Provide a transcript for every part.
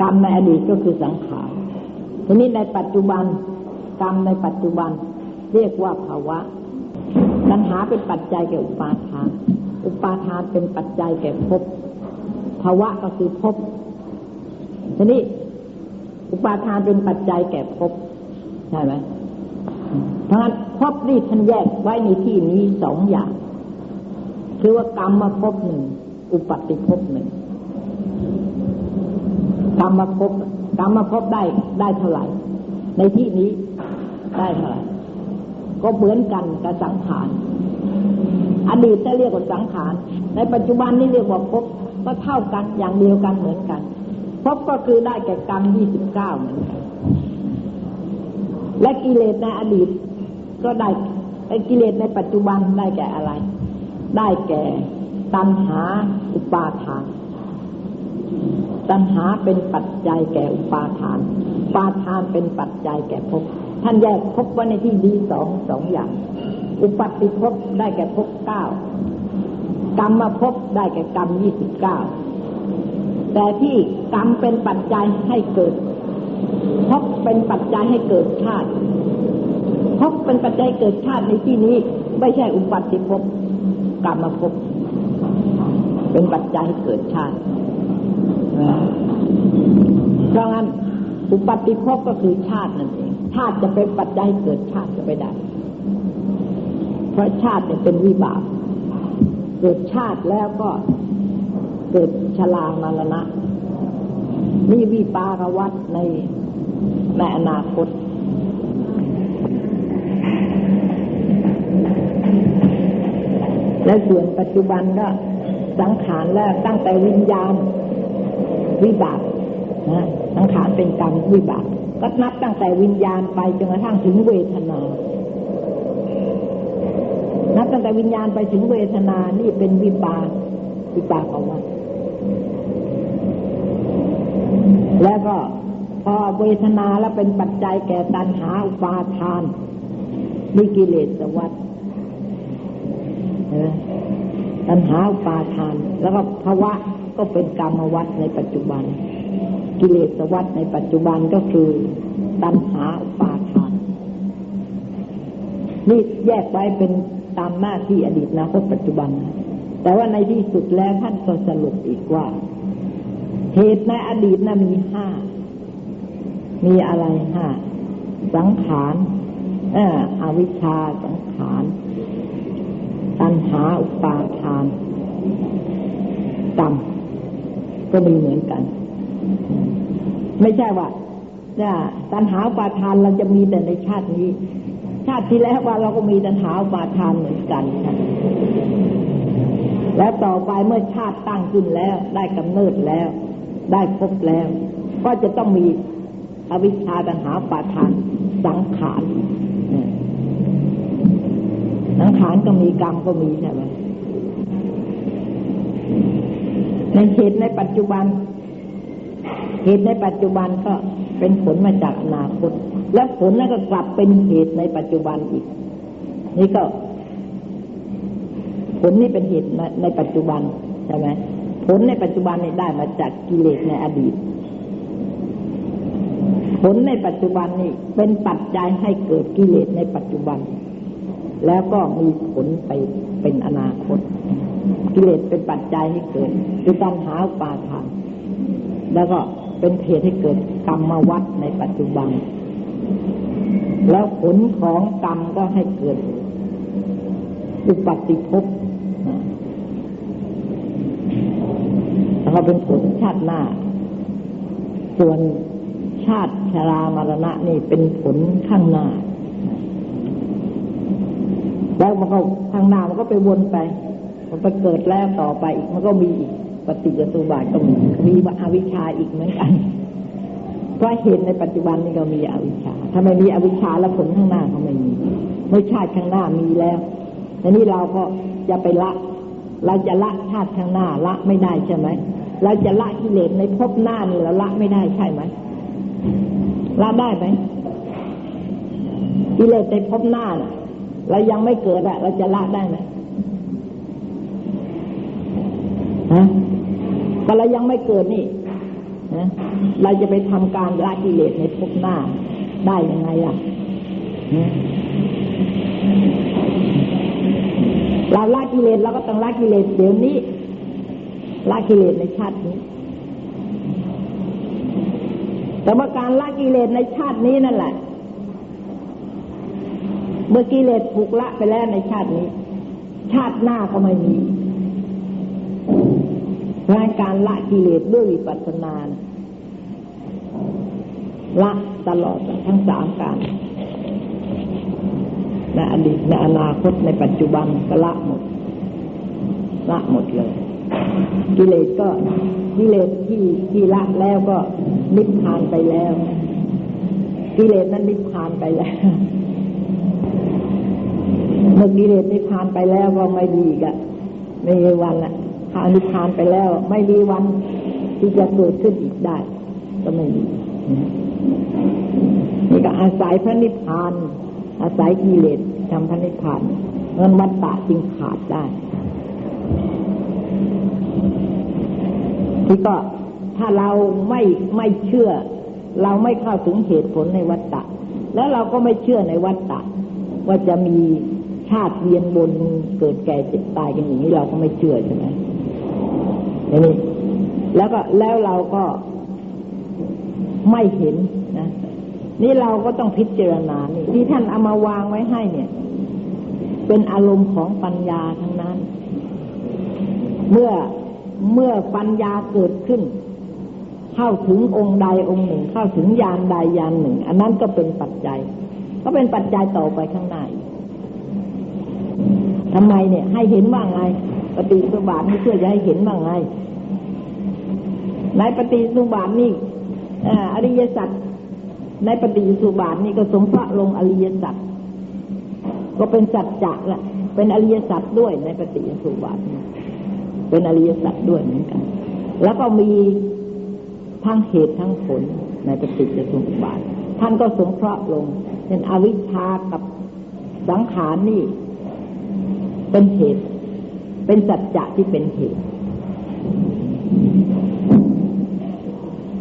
กรรมในอดีตก็คือสังขารทีนี้ในปัจจุบัน กรรมในปัจจุบันเรียกว่าภาวะตัณหาเป็นปัจจัยแก่อุปาทาน อุปาทานเป็นปัจจัยแก่ภพภาวะก็คือภพทีนี้อุปาทานเป็นปัจจัยแก่ภพใช่ไหมเพราะฉะนั้นภพนี่ท่านแยกไว้ในที่นี้สองอย่าง คือว่ากรรมมาภพหนึ่ง อุปัติภพหนึ่ง กรรมภพกรรมภพได้ได้เท่าไหร่ ในที่นี้ได้เท่าไหร่ ก็เหมือนกันกับสังขารอดีตจะเรียกว่าสังขาร ในปัจจุบันนี่เรียกว่าภพก็เท่ากันอย่างเดียวกันเหมือนกันภพก็คือได้แก่กรรมยี่สิบเก้าเหมือนกันและกิเลสในอดีตก็ได้ไอ้กิเลสในปัจจุบันได้แก่อะไร ได้แก่ตัณหาอุปาทาน ตัณหาเป็นปัจจัยแก่อุปาทานอุปาทานเป็นปัจจัยแก่ภพท่านแยกภพไว้ในที่ดีสองสองอย่าง อุปัติภพได้แก่ภพเก้ากรรมภพได้แก่กรรมยี่สิบเก้าแต่ที่กรรมเป็นปัจจัยให้เกิดภพเป็นปัจจัยให้เกิดชาติภพเป็นปัจจัยเกิดชาติในที่นี้ ไม่ใช่อุปัติภพกรรมภพเป็นปัจจัยให้เกิดชาติ เพราะงั้นอุปัติภพก็คือชาตินั่นเองชาติจะเป็นปัจจัยเกิดชาติจะไม่ได้เพราะชาติเนี่ยเป็นวิบาก เกิดชาติแล้วก็เกิดชรามรณะนี่วิปากวัฏในในอนาคต และส่วนปัจจุบันก็สังขารแล้วตั้งแต่วิญญาณ วิบากนะสังขารเป็นกรรมวิบากก็นับตั้งแต่วิญญาณไปจนกระทั่งถึงเวทนา นับตั้งแต่วิญญาณไปถึงเวทนานี่เป็นวิปากวิปากของว่าแล้วก็พอเวทนาแล้วเป็นปัจจัยแก่ตัณหาอุปาทานมีกิเลสวัฏตัณหาอุปาทาน แล้วก็ภาวะ ก็เป็นกรรมวัฏในปัจจุบัน กิเลสวัฏในปัจจุบันก็คือตัณหาอุปาทานนี่แยกไว้เป็นตามหน้าที่อดีตนาคตปัจจุบัน แต่ว่าในที่สุดแล้วท่านก็สรุปอีกว่า เหตุในอดีตนะมีห้า มีอะไรห้า สังขารเอออวิชชาสังขาร ตัณหาอุปาทานกรรม ก็มีเหมือนกัน ไม่ใช่ว่าเนี่ยตัณหาปาทานเราจะมีแต่ในชาตินี้ ชาติที่แล้วว่าเราก็มีตัณหาปาทานเหมือนกันแล้วต่อไปเมื่อชาติตั้งขึ้นแล้ว ได้กำเนิดแล้ว ได้พบแล้ว ก็จะต้องมีอวิชชาตัณหาปาทานสังขารสังขารก็มีกรรมก็มีใช่ไหม ในเหตุในปัจจุบัน เหตุในปัจจุบันก็เป็นผลมาจากอนาคต และผลนั้นก็กลับเป็นเหตุในปัจจุบันอีก นี่ก็ ผลนี่เป็นเหตุในปัจจุบันใช่ไหมผลในปัจจุบันนี่ได้มาจากกิเลสในอดีต ผลในปัจจุบันนี่เป็นปัจจัยให้เกิดกิเลสในปัจจุบัน แล้วก็มีผลไปเป็นอนาคต กิเลสเป็นปัจจัยให้เกิดคือตัณหาปาทานแล้วก็เป็นเหตุให้เกิดกรรมวัฏในปัจจุบัน แล้วผลของกรรมก็ให้เกิด อุปติภพแล้วก็เป็นผลชาติหน้า ส่วนชาติชรามรณะนี่เป็นผลข้างหน้า แล้วมันก็ข้างหน้ามันก็ไปวนไป มันไปเกิดแล้วต่อไปอีกมันก็มีอีกปฏิจจสุบาทก็มีมีอวิชชาอีกเหมือนกัน เพราะเหตุในปัจจุบันนี่ก็มีอวิชชาถ้าไม่มีอวิชชาแล้วผลข้างหน้าก็ไม่มีเมื่อชาติข้างหน้ามีแล้วทีนี้เราก็จะไปละ เราจะละชาติข้างหน้าละไม่ได้ใช่ไหมเราจะละกิเลสในภพหน้านี่เราละไม่ได้ใช่ไหมละได้ไหมกิเลสในภพหน้าเรายังไม่เกิดอะเราจะละได้ไหม ฮะก็เรายังไม่เกิดนี่นะเราจะไปทำการละกิเลสในภพหน้า ได้ยังไงล่ะนะเราละกิเลสเราก็ต้องละกิเลสเดี๋ยวนี้ละกิเลสในชาตินี้ แต่ว่าการละกิเลสในชาตินี้นั่นแหละ เมื่อกิเลสถูกละไปแล้วในชาตินี้ ชาติหน้าก็ไม่มี รายการละกิเลสด้วยวิปัสสนาละตลอดทั้งสามการในอดีตในอนาคตในปัจจุบันก็ละหมด ละหมดเลย กิเลสก็กิเลสที่ที่ละแล้วก็นิพพานไปแล้ว กิเลสนั้นนิพพานไปแล้วเมื่อกิเลสนิพพานไปแล้วก็ไม่ดีกะไม่มีวันละ ถ้านิพานไปแล้ว ไม่มีวันที่จะเกิดขึ้นอีกได้ ก็ไม่มีนี่ก็อาศัยพระนิพพาน อาศัยกิเลสทำพระนิพพานเงินวัฏฏะจึงขาดได้ ที่ก็ถ้าเราไม่ไม่เชื่อ เราไม่เข้าถึงเหตุผลในวัฏฏะแล้วเราก็ไม่เชื่อในวัฏฏะว่าจะมีชาติเวียนบนเกิดแก่เจ็บตายกันอย่างนี้เราก็ไม่เชื่อใช่ไหม นี่แล้วก็แล้วเราก็ไม่เห็นนะนี่เราก็ต้องพิจารณานี่ที่ท่านเอามาวางไว้ให้เนี่ย เป็นอารมณ์ของปัญญาทั้งนั้น เมื่อเมื่อปัญญาเกิดขึ้น เข้าถึงองค์ใดองค์หนึ่ง เข้าถึงยานใดยานหนึ่ง อันนั้นก็เป็นปัจจัย ก็เป็นปัจจัยต่อไปข้างหน้าทำไมเนี่ย ให้เห็นว่าไง ปฏิสุบาทนี่เพื่อจะให้เห็นว่าไง ในปฏิสุบาทนี่อริยสัจในปฏิสุบาทนี่ก็สงเคระลงอริยสัจก็เป็นสัจจะแหละเป็นอริยสัจด้วยในปฏิสุบาทเป็นอริยสัจด้วยเหมือนกัน แล้วก็มีทั้งเหตุทั้งผลในปฏิจจสมุปบาท ท่านก็สงเคราะห์ลงเป็นอวิชชากับสังขารนี่ เป็นเหตุ เป็นสัจจะที่เป็นเหตุ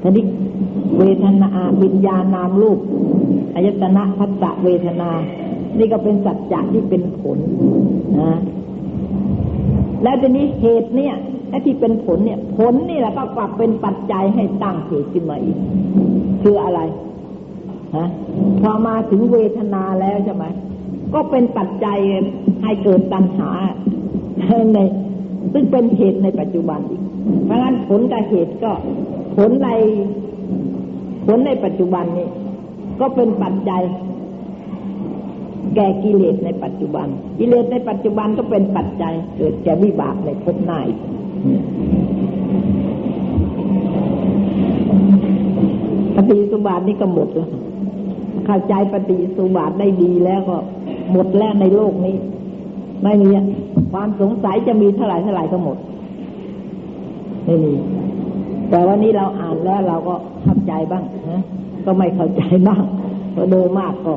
ทีนี้เวทนาวิญญาณนามรูปอายตนะพัสสะเวทนา นี่ก็เป็นสัจจะที่เป็นผลนะแล้วทีนี้เหตุเนี่ยไอ้ที่เป็นผลเนี่ย ผลนี่แหละก็กลับเป็นปัจจัยให้ตั้งเหตุขึ้นมาอีก คืออะไรฮะพอมาถึงเวทนาแล้วใช่ไหมก็เป็นปัจจัยให้เกิดตัณหา ในซึ่งเป็นเหตุในปัจจุบันอีกเพราะงั้นผลกับเหตุก็ ผลในผลในปัจจุบันนี้ ก็เป็นปัจจัย แก่กิเลสในปัจจุบัน กิเลสในปัจจุบันก็เป็นปัจจัย เกิดแก่วิบากในภพหน้าอีกปฏิสุบาทนี่ก็หมดแล้วเข้าใจปฏิสุบาทได้ดีแล้วก็หมดแล้วในโลกนี้ ไม่มีความสงสัยจะมีเท่าไหร่เท่าไหร่ก็หมด ไม่มี แต่วันนี้เราอ่านแล้วเราก็เข้าใจบ้างนะก็ไม่เข้าใจบ้างพอโดยมากก็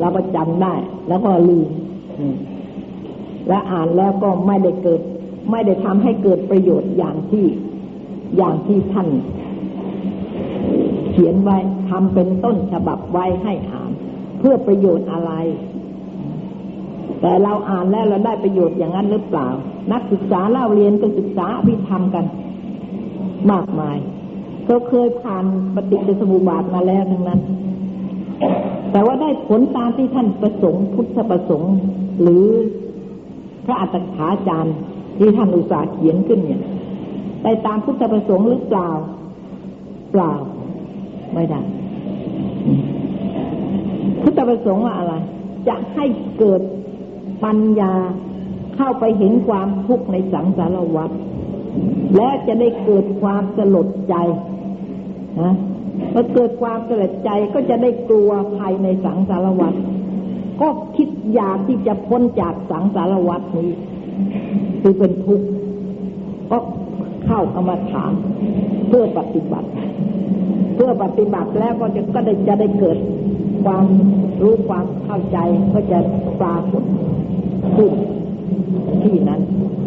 เราก็จำได้ แล้วก็ลืมและอ่านแล้วก็ไม่ได้เกิด ไม่ได้ทำให้เกิดประโยชน์อย่างที่อย่างที่ท่านเขียนไว้ทำเป็นต้นฉบับไว้ให้อ่าน เพื่อประโยชน์อะไร แต่เราอ่านแล้วเราได้ประโยชน์อย่างนั้นหรือเปล่า นักศึกษาเล่าเรียนก็ศึกษาพิธรรมกัน มากมายก็เคยผ่านปฏิจจสมุปบาทมาแล้วทั้งนั้น แต่ว่าได้ผลตามที่ท่านประสงค์พุทธประสงค์ หรือพระอัตถาจารย์ที่ท่านอุตสาห์เขียนขึ้นเนี่ยได้ตามพุทธประสงค์หรือเปล่า เปล่า ไม่ได้ พุทธประสงค์ว่าอะไร จะให้เกิด ปัญญาเข้าไปเห็นความทุกข์ในสังสารวัฏและจะได้เกิดความสลดใจนะเมื่อเกิดความสลดใจก็จะได้กลัวภัยในสังสารวัฏก็คิดอยากที่จะพ้นจากสังสารวัฏนี้ คือเป็นทุกข์ก็เข้ากรรมาฐานเพื่อปฏิบัติ เพื่อปฏิบัติแล้วก็จะก็ได้จะได้เกิด ความรู้ความเข้าใจก็จะปรากฏขึ้นที่นั้น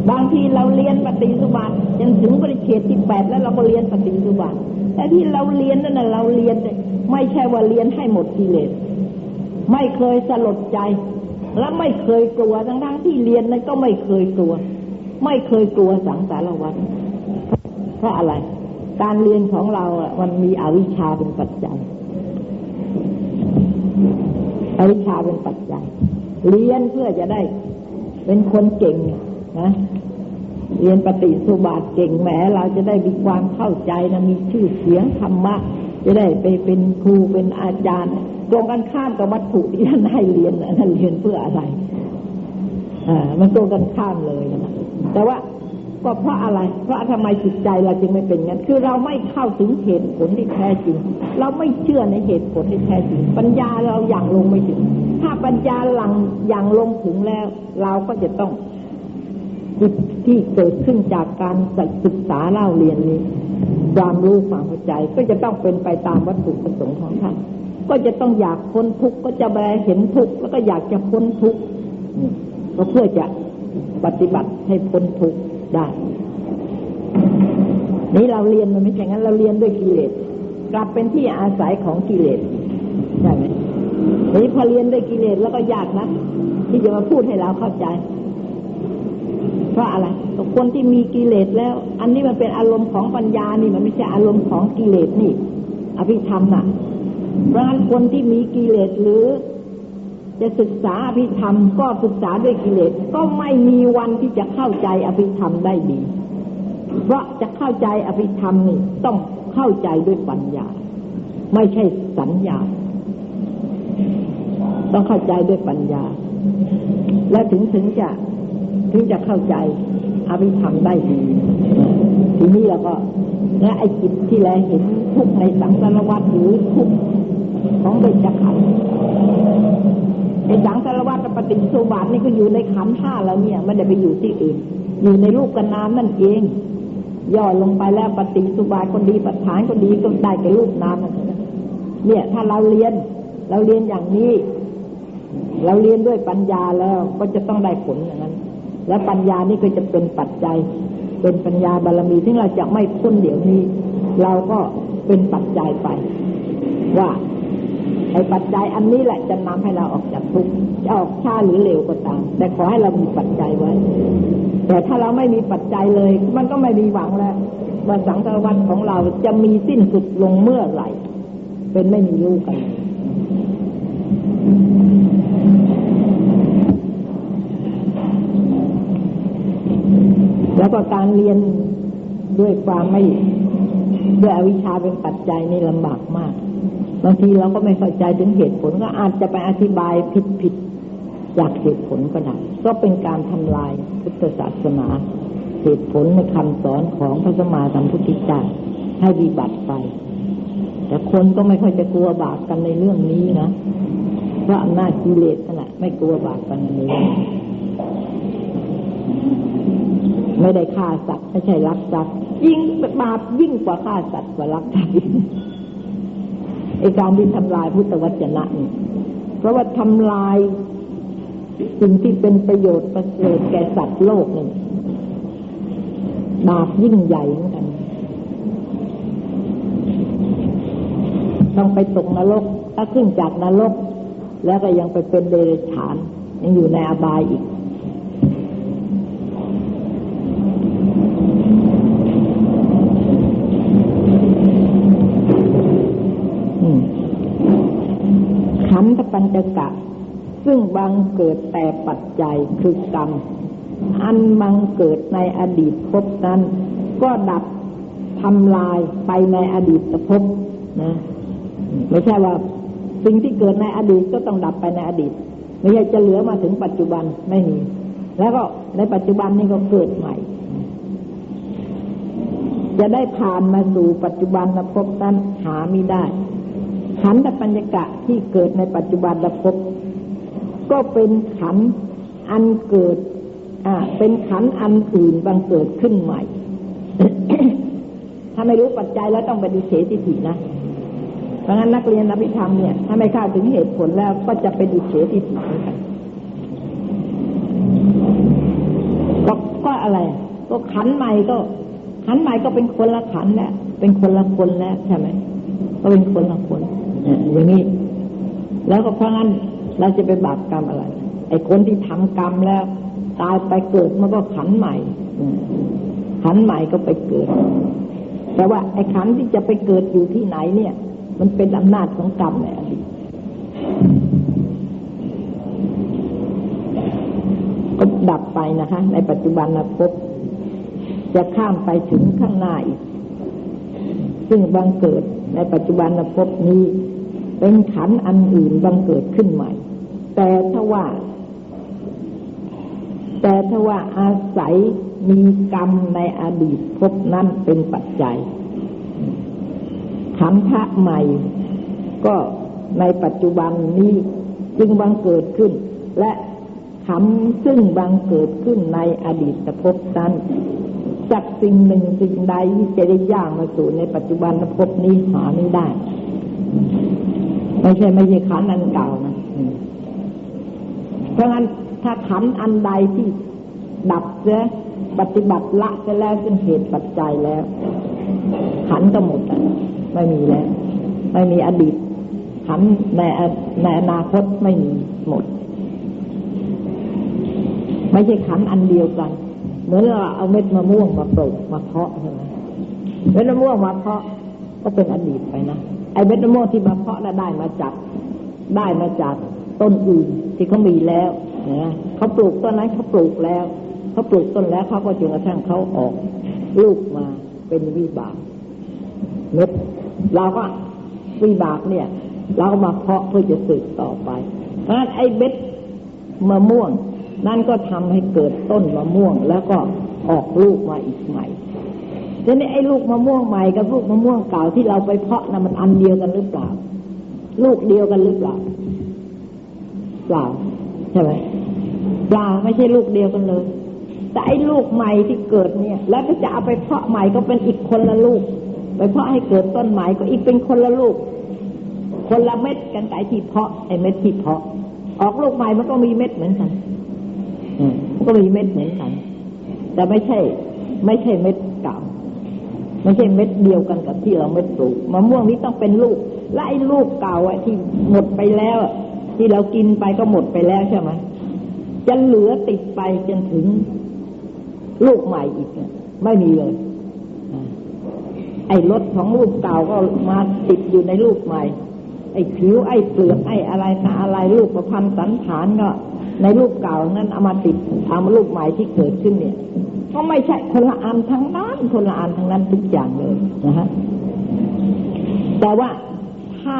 บางทีเราเรียนปฏิสุบัติจนถึงปริเฉดที่แปดแล้วเราก็เรียนปฏิสุบัติแต่ที่เราเรียนนั่นนะเราเรียนไม่ใช่ว่าเรียนให้หมดกิเลสไม่เคยสลดใจ และไม่เคยกลัวทั้งทั้งที่เรียนนั้นก็ไม่เคยกลัว ไม่เคยกลัวสังสารวัฏเพราะอะไร การเรียนของเราอะมันมีอวิชชาเป็นปัจจัย อวิชชาเป็นปัจจัย เรียนเพื่อจะได้ เป็นคนเก่งนะเรียนปฏิสุบาทเก่งแหมเราจะได้มีความเข้าใจนะมีชื่อเสียงธรรมะ จะได้ไปเป็นครูเป็นอาจารย์ตรงกันข้ามกับวัตถุที่ท่านให้เรียนนะท่านเรียนเพื่ออะไรอ่ามันตรงกันข้ามเลยนะแต่ว่า ก็เพราะอะไร เพราะทำไมจิตใจเราจึงไม่เป็นงั้น คือเราไม่เข้าถึงเหตุผลที่แท้จริง เราไม่เชื่อในเหตุผลที่แท้จริง ปัญญาเราอย่างลงไม่ถึง ถ้าปัญญาหลังอย่างลงถึงแล้ว เราก็จะต้องจิตที่เกิดขึ้นจากการศึกษาเล่าเรียนนี้ ความรู้ความเข้าใจ ก็จะต้องเป็นไปตามวัตถุประสงค์ของท่าน ก็จะต้องอยากพ้นทุกข์ก็จะแบเห็นทุกข์แล้วก็อยากจะพ้นทุกข์ก็เพื่อจะปฏิบัติให้พ้นทุกข์ ได้ นี่เราเรียนมันไม่ใช่งั้น เราเรียนด้วยกิเลสกลับเป็นที่อาศัยของกิเลสใช่ไหมนี่พอเรียนด้วยกิเลสแล้วก็ยากนะที่จะมาพูดให้เราเข้าใจ เพราะอะไรคนที่มีกิเลสแล้ว อันนี้มันเป็นอารมณ์ของปัญญานี่มันไม่ใช่อารมณ์ของกิเลสนี่ อภิธรรมน่ะเพราะฉะนั้นคนที่มีกิเลสหรือ จะศึกษาอภิธรรมก็ศึกษาด้วยกิเลสก็ไม่มีวันที่จะเข้าใจอภิธรรมได้ดี เพราะจะเข้าใจอภิธรรมนี่ต้องเข้าใจด้วยปัญญา ไม่ใช่สัญญา ต้องเข้าใจด้วยปัญญา และถึงถึงจะถึงจะเข้าใจอภิธรรมได้ดี ทีนี้เราก็และไอ้จิตที่แลเห็นทุกในสังสารวัฏหรือทุกของเบญจขันธ์ ไอ้สังสารวัฏปฏิสุบาทนี่ก็อยู่ในขันธ์ห้าแล้วเนี่ยไม่ได้ไปอยู่ที่อื่น อยู่ในรูปกันนามนั่นเอง ย่อลงไปแล้วปฏิสุบาทคนดีปัฏฐานคนดีก็ได้แก่รูปนามนั่นเนี่ยถ้าเราเรียนเราเรียนอย่างนี้ เราเรียนด้วยปัญญาแล้วก็จะต้องได้ผลอย่างนั้น และปัญญานี่ก็จะเป็นปัจจัย เป็นปัญญาบารรมีที่เราจะไม่พ้นเดี๋ยวนี้ เราก็เป็นปัจจัยไป ว่า ไอ้ปัจจัยอันนี้แหละจะนำให้เราออกจากทุกข์จะออกช้าหรือเร็วก็ตาม แต่ขอให้เรามีปัจจัยไว้ แต่ถ้าเราไม่มีปัจจัยเลย มันก็ไม่มีหวังแล้วว่าสังสารวัฏของเราจะมีสิ้นสุดลงเมื่อไหร่ เป็นไม่มีรู้กันแล้วก็การเรียนด้วยความไม่ด้วยอวิชชาเป็นปัจจัยนี่ลำบากากบางทีเราก็ไม่เข้าใจถึงเหตุผลก็อาจจะไปอธิบายผิดผิดจากเหตุผลก็ได้ก็เป็นการทำลายพุทธศาสนา เหตุผลในคำสอนของพระสมมาสัมพุทธเจ้าให้วิบัติไป แต่คนก็ไม่ค่อยจะกลัวบาปกันในเรื่องนี้นะเพราะอำนาจกิเลสขนาดไม่กลัวบาปกันในนี้ไม่ได้ฆ่าสัตว์ไม่ใช่รักทรัพย์ยิ่งบาปยิ่งกว่าฆ่าสัตว์กว่ารักทรัพย์ ไอการที่ทำลายพุทธวจนะนี่เพราะว่าทำลายสิ่งที่เป็นประโยชน์ประเสริฐแก่สัตว์โลกนี่บาปยิ่งใหญ่เหมือนกัน ต้องไปตกนรกถ้าขึ้นจากนรกแล้วก็ยังไปเป็นเดรัจฉาน ยังอยู่ในอบายอีกขันธ ปัญจกะ ซึ่งบังเกิดแต่ปัจจัยคือกรรม อันบังเกิดในอดีตภพนั้น ก็ดับทำลายไปในอดีตภพนะ ไม่ใช่ว่าสิ่งที่เกิดในอดีตก็ต้องดับไปในอดีต ไม่ใช่จะเหลือมาถึงปัจจุบันไม่มี แล้วก็ในปัจจุบันนี้ก็เกิดใหม่ จะได้ผ่านมาสู่ปัจจุบันภพนั้นหาไม่ได้ ขันธปัญญกะที่เกิดในปัจจุบันภพก็เป็นขันอันเกิดอ่าเป็นขันอันอื่นบังเกิดขึ้นใหม่ ถ้าไม่รู้ปัจจัยแล้วต้องปฏิเสธทิฏฐินะ เพราะงั้นนักเรียนอภิธรรมเนี่ย ถ้าไม่เข้าถึงเหตุผลแล้วก็จะเป็นดิเฉทิฏฐิเหมือนกันก็ก็ออะไร ก็ขันใหม่ก็ ขันใหม่ก็เป็นคนละขันแล้วเป็นคนละคนแล้วใช่ไหมก็เป็นคนละคน อย่างนี้ แล้วก็เพราะงั้นเราจะไปบาปกรรมอะไร ไอ้คนที่ทำกรรมแล้ว ตายไปเกิดมันก็ขันใหม่ขันใหม่ก็ไปเกิด แต่ว่าไอ้ขันที่จะไปเกิดอยู่ที่ไหนเนี่ย มันเป็นอำนาจของกรรมในอดีตก็ดับไปนะคะ ในปัจจุบันนะพบจะข้ามไปถึงข้างหน้าอีก ซึ่งบังเกิดในปัจจุบันภพนี้ เป็นขันอันอื่นบังเกิดขึ้นใหม่ แต่ถ้าว่า แต่ถ้าว่าอาศัยมีกรรมในอดีตภพนั้นเป็นปัจจัยขันธะใหม่ ก็ในปัจจุบันนี้จึงบังเกิดขึ้น และขันซึ่งบังเกิดขึ้นในอดีตภพนั้น จากสิ่งหนึ่งสิ่งใดที่จะได้ย่างมาสู่ในปัจจุบันภพนี้หาไม่ได้ ไม่ใช่ไม่ใช่ขันอันเก่านะเพราะงั้นถ้าขันอันใดที่ดับเสียปฏิบัติละไปแล้วเป็นเหตุปัจจัยแล้ว ขันก็หมดไม่มีแล้ว ไม่มีอดีต ขันในในอนาคตไม่มีหมด ไม่ใช่ขันอันเดียวกัน เหมือนเราเอาเม็ดมะม่วงมาปลูกมาเพาะใช่ไหมเม็ดมะม่วงมาเพาะก็เป็นอดีตไปนะไอ้เม็ดมะม่วงที่มาเพาะได้มาจากได้มาจากต้นอื่นที่เขามีแล้วนะเขาปลูกต้นนั้นเขาปลูกแล้วเขาปลูกต้นแล้วเขาก็จนกระทั่งเขาออกลูกมาเป็นวิบากเม็ดเราก็วิบากเนี่ย เราก็มาเพาะเพื่อจะสืบต่อไปเพราะฉะนั้นไอ้เม็ดมะม่วง นั่นก็ทำให้เกิดต้นมะม่วงแล้วก็ออกลูกมาอีกใหม่ทีนี้ไอ้ลูกมะม่วงใหม่กับลูกมะม่วงเก่าที่เราไปเพาะนะ่ะมันอันเดียวกันหรือเปล่า ลูกเดียวกันหรือเปล่าเปล่าใช่ไหมเปล่าไม่ใช่ลูกเดียวกันเลย แต่ไอ้ลูกใหม่ที่เกิดเนี่ย แล้วก็จะเอาไปเพาะใหม่ก็เป็นอีกคนละลูก ไปเพาะให้เกิดต้นใหม่ก็อีกเป็นคนละลูก คนละเม็ดกันแต่ที่เพาะไอ้เม็ดที่เพาะ ออกลูกใหม่มันก็มีเม็ดเหมือนกัน ก็มีเม็ดเหมือนกัน แต่ไม่ใช่ ไม่ใช่เม็ดเก่าไม่ใช่เม็ดเดียวกันกับที่เราเม็ดปลูกมะม่วงนี้ต้องเป็นลูก และไอ้ลูกเก่าอะที่หมดไปแล้วที่เรากินไปก็หมดไปแล้วใช่ไหมจะเหลือติดไปจนถึงลูกใหม่อีกไม่มีเลย ไอ้รสของลูกเก่าก็มาติดอยู่ในลูกใหม่ ไอ้ผิวไอ้เปลือกไอ้อะไรอะไรลูกประพันธ์สันฐานก็ ในรูปเก่านั้นเอามาติดเอามารูปใหม่ที่เกิดขึ้นเนี่ย ก็ไม่ใช่คนละอันทั้งนั้นคนละอันทั้งนั้นทุกอย่างเลยนะฮะแต่ว่าถ้า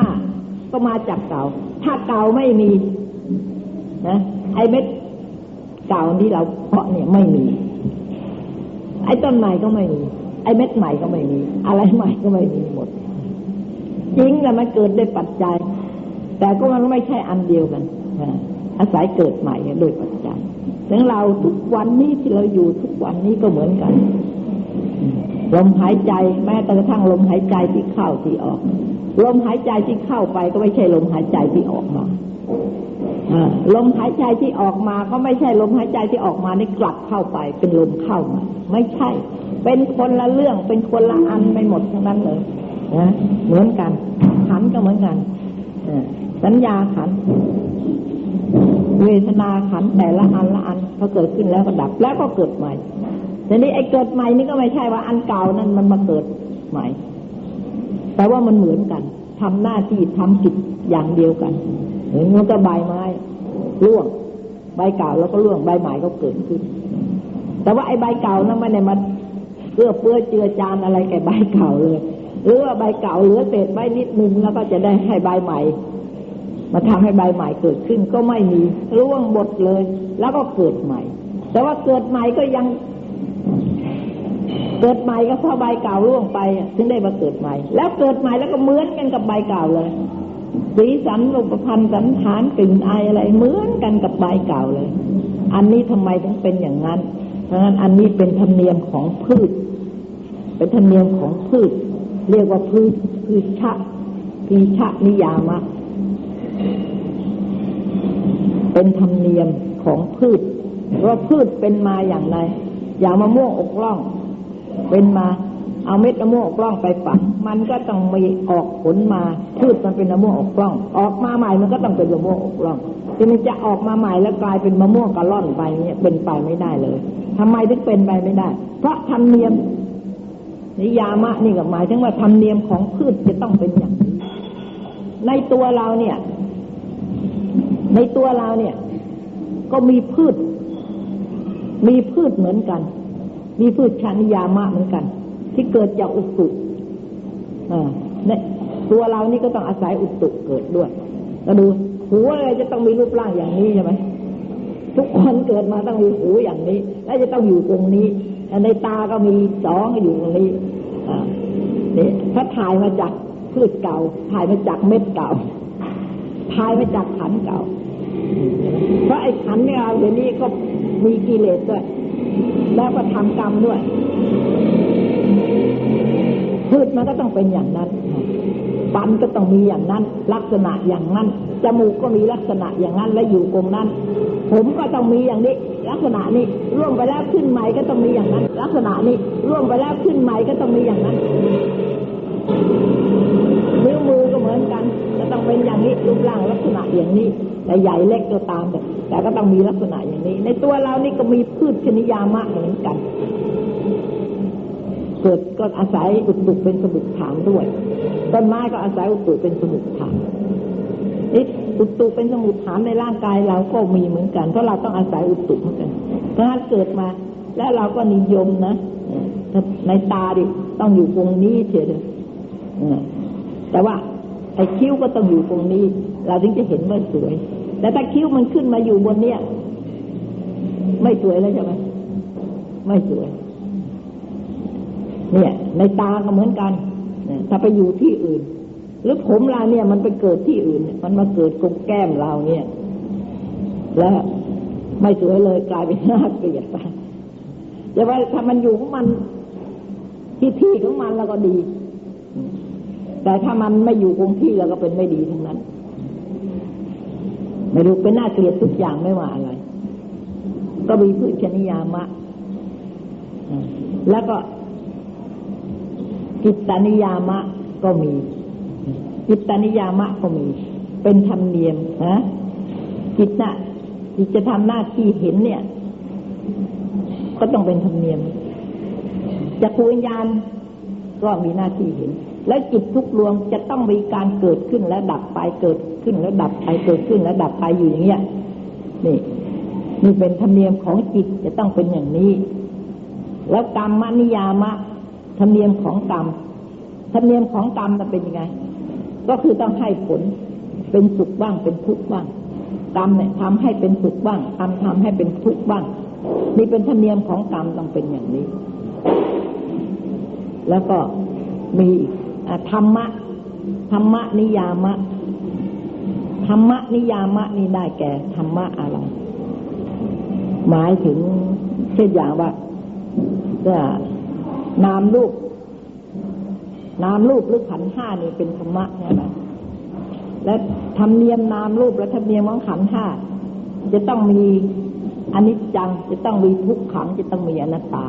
ก็มาจากเก่า ถ้าเก่าไม่มีนะไอ้เม็ดเก่าที่เราเพาะเนี่ยไม่มี ไอ้ต้นใหม่ก็ไม่มี ไอ้เม็ดใหม่ก็ไม่มี อะไรใหม่ก็ไม่มีหมด จริงแต่มันเกิดได้ปัจจัย แต่ก็มันไม่ใช่อันเดียวกันนะ อาศัยเกิดใหม่โดยปัจจัยถึงเราทุกวันนี้ที่เราอยู่ทุกวันนี้ก็เหมือนกัน ลมหายใจแม้แต่กระทั่งลมหายใจที่เข้าที่ออก ลมหายใจที่เข้าไปก็ไม่ใช่ลมหายใจที่ออกมาลมหายใจที่ออกมาก็ไม่ใช่ลมหายใจที่ออกมานี่กลับเข้าไปเป็นลมเข้ามาไม่ใช่ เป็นคนละเรื่องเป็นคนละอันไปหมดทั้งนั้นเลยนะเหมือนกันขันก็เหมือนกันสัญญาขัน เวทนาขันแต่ละอันละอันพอเกิดขึ้นแล้วก็ดับแล้วก็เกิดใหม่แต่นี้ไอ้เกิดใหม่นี่ก็ไม่ใช่ว่าอันเก่านั้นมันมาเกิดใหม่ แต่ว่ามันเหมือนกันทำหน้าที่ทำจิตอย่างเดียวกันเหมือนกับใบไม้ร่วงใบเก่าแล้วก็ร่วงใบใหม่ก็เกิดขึ้น แต่ว่าไอ้ใบเก่านั้นไม่ได้มาเพื่อเปื้อเจือจานอะไรแก่ใบเก่าเลยหรือว่าใบเก่าเหลือเศษใบนิดนึงแล้วก็จะได้ให้ใบใหม่ มาทำให้ใบใหม่เกิดขึ้นก็ไม่มีร่วงหมดเลย แล้วก็เกิดใหม่ แต่ว่าเกิดใหม่ก็ยัง เกิดใหม่ก็เพราะใบเก่าร่วงไปถึงได้มาเกิดใหม่ แล้วเกิดใหม่แล้วก็เหมือนกันกับใบเก่าเลย สีสันรูปพันธ์สันฐานกลิ่นอายอะไรเหมือนกันกับใบเก่าเลย อันนี้ทำไมถึงเป็นอย่างนั้นเพราะฉะนั้นอันนี้เป็นธรรมเนียมของพืช เป็นธรรมเนียมของพืช เรียกว่าพืชพืชะพีชะนิยามะ เป็นธรรมเนียมของพืชว่าพืชเป็นมาอย่างไร อย่างมะม่วงอกล่อง เป็นมาเอาเม็ดมะม่วงอกล่องไปฝังมันก็ต้องมีออกผลมาพืชมันเป็นมะม่วงอกล่อง ออกมาใหม่มันก็ต้องเป็นมะม่วงอกล่องที่มันจะออกมาใหม่แล้วกลายเป็นมะม่วงกะล่อนไปเนี่ยเป็นไปไม่ได้เลยทำไมถึงเป็นไปไม่ได้ เพราะธรรมเนียมนิยามะนี่ก็หมายถึงว่าธรรมเนียมของพืชจะต้องเป็นอย่างนี้ในตัวเราเนี่ย ในตัวเราเนี่ย ก็มีพืช มีพืชเหมือนกัน มีพืชชานิยามะเหมือนกัน ที่เกิดจากอุตุในตัวเรานี่ก็ต้องอาศัยอุตุเกิดด้วยก็ดูหูอะไรจะต้องมีรูปร่างอย่างนี้ใช่ไหมทุกคนเกิดมาต้องมีหูอย่างนี้ และจะต้องอยู่ตรงนี้ในตาก็มีสองอยู่ตรงนี้นี่ถ้าถ่ายมาจากพืชเก่า ถ่ายมาจากเม็ดเก่าถ่ายมาจากขันเก่า เพราะไอ้ขันเนี่ยเราเดี๋ยวนี้ก็มีกิเลสด้วย แล้วก็ทำกรรมด้วยพืชมันก็ต้องเป็นอย่างนั้นฟันก็ต้องมีอย่างนั้น ลักษณะอย่างนั้น จมูกก็มีลักษณะอย่างนั้นและอยู่ตรงนั้น ผมก็ต้องมีอย่างนี้ ลักษณะนี้ร่วงไปแล้วขึ้นใหม่ก็ต้องมีอย่างนั้น ลักษณะนี้ร่วงไปแล้วขึ้นใหม่ก็ต้องมีอย่างนั้นนิ้วมือก็เหมือนกันจะต้องเป็นอย่างนี้รูปร่างลักษณะอย่างนี้ แต่ใหญ่เล็กก็ตามแต่แต่ก็ต้องมีลักษณะอย่างนี้ ในตัวเรานี่ก็มีพืชชนิยามะเหมือนกัน เกิดก็อาศัยอุตุเป็นสมุดฐานด้วยต้นไม้ก็อาศัยอุตุเป็นสมุดฐานนี่อุตุเป็นสมุดฐานในร่างกายเราก็มีเหมือนกัน เพราะเราต้องอาศัยอุตุเหมือนกันถ้าเกิดมา แล้วเราก็นิยมนะในตาดิต้องอยู่ตรงนี้เฉยเลยแต่ว่าไอ้คิ้วก็ต้องอยู่ตรงนี้ เราถึงจะเห็นว่าสวย แต่ถ้าคิ้วมันขึ้นมาอยู่บนเนี้ยไม่สวยแล้วใช่ไหมไม่สวย เนี่ย ในตาก็เหมือนกันถ้าไปอยู่ที่อื่น หรือผมเราเนี่ย มันไปเกิดที่อื่น มันมาเกิดกงแก้มเราเนี่ย แล้วไม่สวยเลยกลายเป็นหน้าเกลียดไปแต่ว่าถ้ามันอยู่ของมันที่ที่ของมันแล้วก็ดี แต่ถ้ามันไม่อยู่คงที่แล้วก็เป็นไม่ดีทั้งนั้น ไม่รู้เป็นหน้าเกลียดทุกอย่างไม่ว่าอะไร ก็มีพืชชนิยามะ แล้วก็กิตตนิยามะก็มี กิตตนิยามะก็มี เป็นธรรมเนียมนะจิตน่ะจิจะทำหน้าที่เห็นเนี่ย ก็ต้องเป็นธรรมเนียมจักรวิญญาณก็มีหน้าที่เห็น และจิตทุกดวงจะต้องมีการเกิดขึ้นและดับไปเกิดขึ้นแล้วดับไปเกิดขึ้นแล้วดับไปอยู่อย่างเงี้ยนี่นี่เป็นธรรมเนียมของจิตจะต้องเป็นอย่างนี้ แล้วกรรมมนิยามะธรรมเนียมของกรรมธรรมเนียมของกรรมมันเป็นยังไง ก็คือต้องให้ผลเป็นสุขบ้างเป็นทุกข์บ้างกรรมเนี่ยทำให้เป็นสุขบ้างกรรมทำให้เป็นทุกข์บ้างนี่เป็นธรรมเนียมของกรรมต้องเป็นอย่างนี้ แล้วก็มี ธรรมะธรรมะนิยามะธรรมะนิยามะนี่ได้แก่ธรรมะอะไร หมายถึงเช่นอย่างว่าจะนามรูปนามรูปหรือขันห้านี่เป็นธรรมะใช่ไหมและธรรมเนียมนามรูปและธรรมเนียมของขันห้าจะต้องมีอนิจจัง จะต้องมีทุกขังจะต้องมีอนัตตา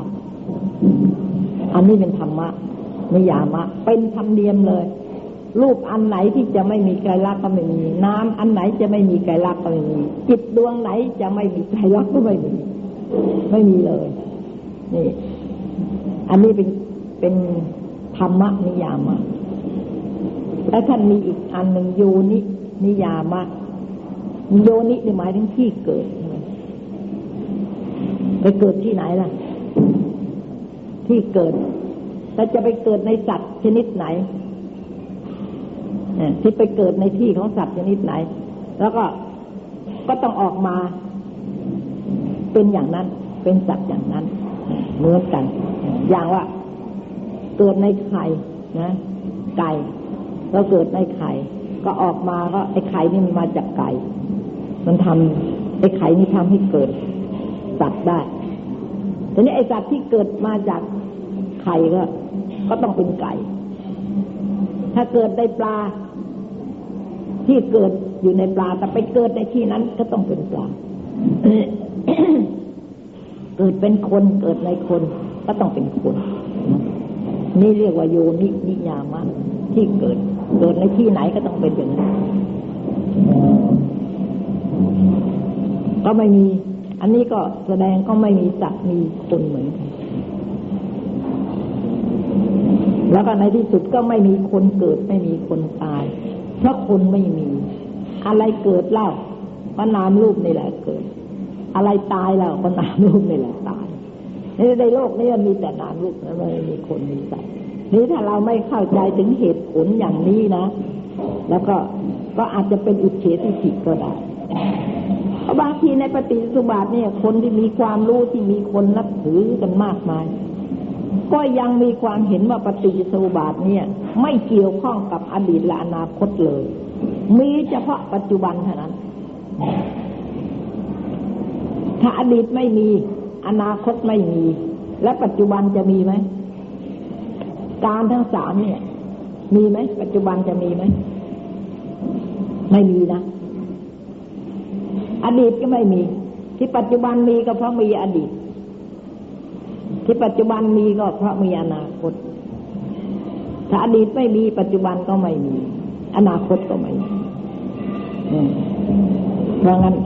อันนี้เป็นธรรมะ นิยามะ เป็นธรรมเนียมเลย รูปอันไหนที่จะไม่มีไกลลักษณ์ก็ไม่มี น้ำอันไหนจะไม่มีไกลลักษณ์ก็ไม่มี จิตดวงไหนจะไม่มีไกลลักษณ์ก็ไม่มี ไม่มีเลย นี่ อันนี้เป็นเป็นธรรมนิยามะ และท่านมีอีกอันหนึ่งโยนินิยามะ โยนิหมายถึงที่เกิด ไปเกิดที่ไหนล่ะ ที่เกิด แต่จะไปเกิดในสัตว์ชนิดไหนที่ไปเกิดในที่ของสัตว์ชนิดไหน แล้วก็ก็ต้องออกมา เป็นอย่างนั้น เป็นสัตว์อย่างนั้นเหมือนกัน อย่างว่า เกิดในไข่นะไก่ก็เกิดในไข่ ก็ออกมาก็ไอ้ไข่นี่มันมาจากไก่มันทำไอ้ไข่นี่ทำให้เกิดสัตว์ได้ทีนี้ไอ้สัตว์ที่เกิดมาจาก ไข่ก็ ก็ต้องเป็นไก่ ถ้าเกิดในปลา ที่เกิดอยู่ในปลา แต่ไปเกิดในที่นั้นก็ต้องเป็นปลา เกิดเป็นคนเกิดในคน ก็ต้องเป็นคน นี่เรียกว่าโยนินิยามะที่เกิด เกิดในที่ไหนก็ต้องเป็นอย่างนั้นก็ไม่มี อันนี้ก็แสดงก็ไม่มีสัตว์มีคนเหมือนกัน แล้วก็ในที่สุดก็ไม่มีคนเกิดไม่มีคนตาย เพราะคนไม่มี อะไรเกิดเล่าก็นามรูปนี่แหละเกิด อะไรตายแล้วก็นามรูปนี่แหละตายในโลกนี้มีแต่นามรูปแล้วไม่มีคนมีสัตว์นี้ถ้าเราไม่เข้าใจถึงเหตุผลอย่างนี้นะ แล้วก็ก็อาจจะเป็นอุเฉติผิก็ได้เพราะบางทีในปฏิสุบาทเนี่ย คนที่มีความรู้ที่มีคนนับถือกันมากมาย ก็ยังมีความเห็นว่าปฏิสุบาทเนี่ยไม่เกี่ยวข้องกับอดีตและอนาคตเลย มีเฉพาะปัจจุบันเท่านั้น ถ้าอดีตไม่มี อนาคตไม่มี และปัจจุบันจะมีไหม การทั้งสามเนี่ย มีไหม ปัจจุบันจะมีไหม ไม่มีนะ อดีตก็ไม่มี ที่ปัจจุบันมีก็เพราะมีอดีต ที่ปัจจุบันมีก็เพราะมีอนาคต ถ้าอดีตไม่มีปัจจุบันก็ไม่มี อนาคตก็ไม่มีเพราะงั้น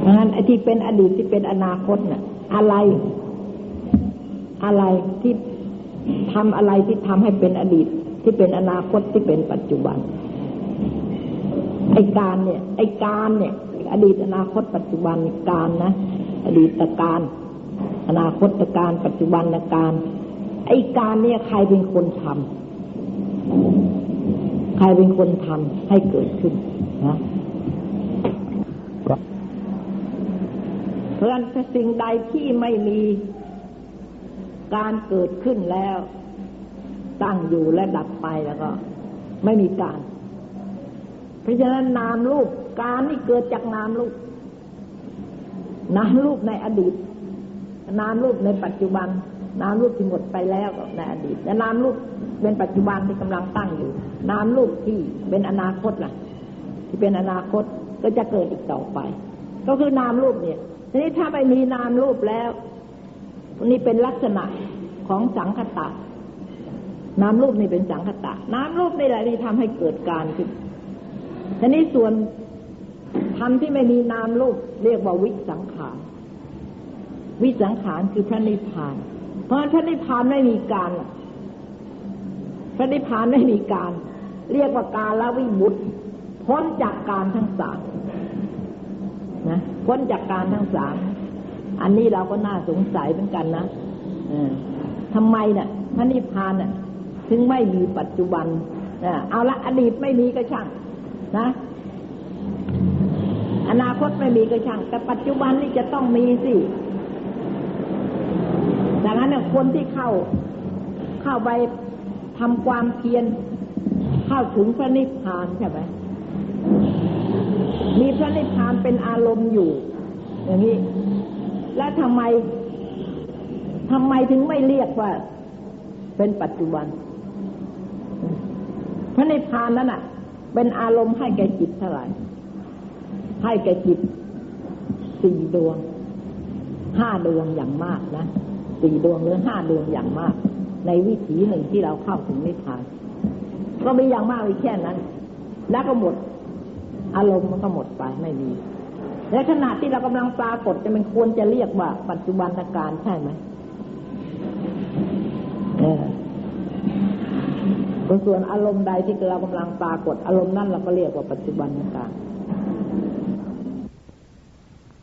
เพราะงั้นไอ้ที่เป็นอดีตที่เป็นอนาคตน่ะ อะไร อะไรที่ทำอะไรที่ทำให้เป็นอดีต ที่เป็นอนาคตที่เป็นปัจจุบัน ไอ้การเนี่ย ไอ้การเนี่ย อดีตอนาคตปัจจุบันการนะอดีตการ อนาคตการปัจจุบันการ ไอ้การเนี่ยใครเป็นคนทำใครเป็นคนทำให้เกิดขึ้นนะเพราะฉะนั้นสิ่งใดที่ไม่มีการเกิดขึ้นแล้ว ตั้งอยู่และดับไปแล้วก็ ไม่มีการ เพราะฉะนั้นนามรูปการนี่เกิดจากนามรูปนามรูปในอดีต นามรูปในปัจจุบัน นามรูปที่หมดไปแล้วในอดีตและนามรูปเป็นปัจจุบันที่กำลังตั้งอยู่ นามรูปที่เป็นอนาคตล่ะ ที่เป็นอนาคตก็จะเกิดอีกต่อไป ก็คือนามรูปเนี่ยทีนี้ถ้าไม่มีนามรูปแล้ว นี่เป็นลักษณะของสังคตะนามรูปนี่เป็นสังคตะนามรูปนี่แหละที่ทำให้เกิดการขึ้นทีนี้ส่วนธรรมที่ไม่มีนามรูปเรียกว่าวิสังขาร วิสังขารคือพระนิพพาน เพราะพระนิพพานไม่มีการ พระนิพพานไม่มีการ เรียกว่าการละวิบุตพ้นจากการทั้งสามนะพ้นจากการทั้งสามอันนี้เราก็น่าสงสัยเหมือนกันนะทำไมเนะ่ะพระนิพพานน่ะ ถึงไม่มีปัจจุบันเอาละอดีตไม่มีก็ช่างนะอนาคตไม่มีก็ช่าง แต่ปัจจุบันนี่จะต้องมีสิ ดังนั้นเนี่ยคนที่เข้าเข้าไปทำความเพียรเข้าถึงพระนิพพานใช่ไหมมีพระนิพพานเป็นอารมณ์อยู่ อย่างนี้ แล้วทำไมทำไมถึงไม่เรียกว่า เป็นปัจจุบัน พระนิพพานนั้นอะ เป็นอารมณ์ให้แก่จิตเท่าไหร่ให้แก่จิตสี่ดวงห้าดวงอย่างมากนะ สี่ดวงหรือห้าดวงอย่างมาก ในวิถีหนึ่งที่เราเข้าถึงนิพพาน ก็มีอย่างมากเลยแค่นั้น แล้วก็หมด อารมณ์มันก็หมดไปไม่มีและขณะที่เรากำลังปรากฏจะมันควรจะเรียกว่า ปัจจุบันการใช่ไหมเออส่วนอารมณ์ใดที่เรากำลังปรากฏอารมณ์นั้นเราก็เรียกว่าปัจจุบันการ